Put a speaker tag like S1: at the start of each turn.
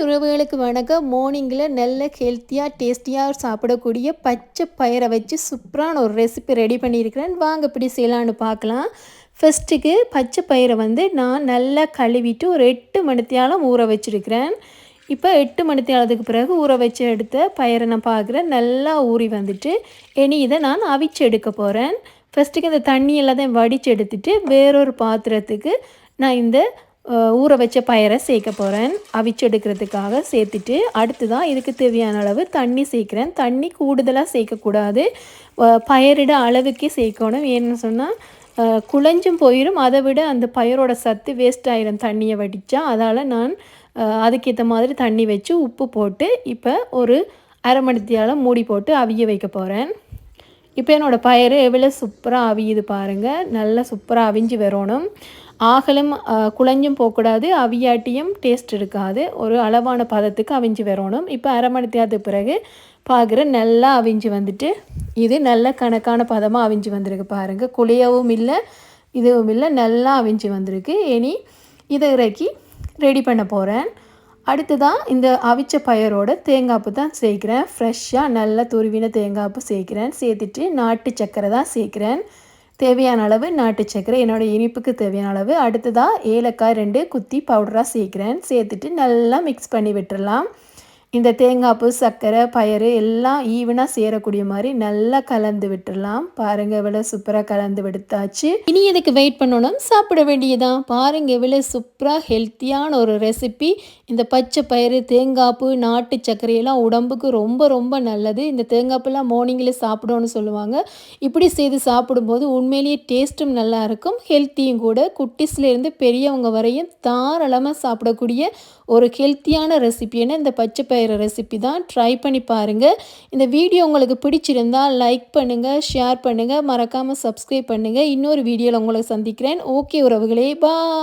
S1: உறவுகளுக்கு வணக்கம். மார்னிங்கில் நல்ல ஹெல்த்தியாக டேஸ்டியாக சாப்பிடக்கூடிய பச்சை பயிரை வச்சு சூப்பரான ஒரு ரெசிபி ரெடி பண்ணியிருக்கிறேன். வாங்க இப்படி செய்யலான்னு பார்க்கலாம். ஃபஸ்ட்டுக்கு பச்சை பயிரை வந்து நான் நல்லா கழுவிட்டு ஒரு எட்டு மணித்தியாலம் ஊற வச்சுருக்கிறேன். இப்போ எட்டு மணித்தியாலத்துக்கு பிறகு ஊற வச்சு எடுத்த பயிரை நான் பார்க்குறேன். நல்லா ஊறி வந்துட்டு இனி இதை நான் அவிச்சு எடுக்க போகிறேன் ஃபஸ்ட்டுக்கு இந்த தண்ணி எல்லாத்தையும் வடித்து எடுத்துட்டு வேறொரு பாத்திரத்துக்கு நான் இந்த ஊற வச்ச பயிரை சேர்க்க போகிறேன் அவிச்சு எடுக்கிறதுக்காக சேர்த்துட்டு அடுத்து தான் இதுக்கு தேவையான அளவு தண்ணி சேர்க்குறேன். தண்ணி கூடுதலாக சேர்க்கக்கூடாது. பயிரிட அளவுக்கே சேர்க்கணும். ஏன்னு சொன்னால் குழஞ்சும் போயிடும் அதை விட அந்த பயிரோட சத்து வேஸ்ட் ஆயிரும் தண்ணியை வடித்தா அதால் நான் அதுக்கேற்ற மாதிரி தண்ணி வச்சு உப்பு போட்டு இப்போ ஒரு அரை மணித்தியால் மூடி போட்டு அவிய வைக்க போகிறேன் இப்போ என்னோடய பயிர் எவ்வளோ சூப்பராக அவியுது பாருங்கள் நல்லா சூப்பராக அவிஞ்சு வரணும். ஆகலும் குழஞ்சும் போகக்கூடாது. அவியாட்டியும் டேஸ்ட் இருக்காது. ஒரு அளவான பதத்துக்கு அவிஞ்சு வரணும். இப்போ அரை மணி தேர்த்துக்கு பிறகு பார்க்குற நல்லா அவிஞ்சு வந்துட்டு இது நல்ல கணக்கான பதமாக அவிஞ்சு வந்திருக்கு பாருங்கள் குளியவும் இல்லை இதுவும் இல்லை நல்லா அவிஞ்சு வந்திருக்கு. இனி இதை இறக்கி ரெடி பண்ண போகிறேன் அடுத்ததாக இந்த அவிச்ச பயரோட தேங்காய்ப்பு தான் சேர்க்குறேன். ஃப்ரெஷ்ஷாக நல்லா துருவின தேங்காய்ப்பு சேர்க்குறேன். சேர்த்துட்டு நாட்டு சக்கரை தான் சேர்க்குறேன். தேவையான அளவு நாட்டு சக்கரை என்னோடய இனிப்புக்கு தேவையான அளவு. அடுத்ததாக ஏலக்காய் ரெண்டு குத்தி பவுடராக சேர்க்குறேன். சேர்த்துட்டு நல்லா மிக்ஸ் பண்ணி விட்டுடலாம் இந்த தேங்காய்ப்பு சர்க்கரை பயறு எல்லாம் ஈவனாக சேரக்கூடிய மாதிரி நல்லா கலந்து விட்டுடலாம். பாருங்கள் எவ்வளோ சூப்பராக கலந்து விடுத்தாச்சு. இனி இதுக்கு வெயிட் பண்ணணும்? சாப்பிட வேண்டியதான் பாருங்கள் எவ்வளோ சூப்பராக ஹெல்த்தியான ஒரு ரெசிபி இந்த பச்சை பயிறு தேங்காய்ப்பு நாட்டு சர்க்கரையெல்லாம் உடம்புக்கு ரொம்ப ரொம்ப நல்லது. இந்த தேங்காய்ப்புலாம் மார்னிங்கில் சாப்பிடணும்னு சொல்லுவாங்க. இப்படி செய்து சாப்பிடும்போது உண்மையிலேயே டேஸ்ட்டும் நல்லா இருக்கும். ஹெல்த்தியும் கூட. குட்டிஸ்லேருந்து பெரியவங்க வரையும் தாராளமாக சாப்பிடக்கூடிய ஒரு ஹெல்த்தியான ரெசிபின்னு இந்த பச்சை பயிறு ரெசிபி தான் ட்ரை பண்ணி பாருங்கள் இந்த வீடியோ உங்களுக்கு பிடிச்சிருந்தால் லைக் பண்ணுங்கள் ஷேர் பண்ணுங்கள் மறக்காமல் சப்ஸ்கிரைப் பண்ணுங்கள் இன்னொரு வீடியோவில் உங்களை சந்திக்கிறேன். ஓகே உறவுகளே. பாய்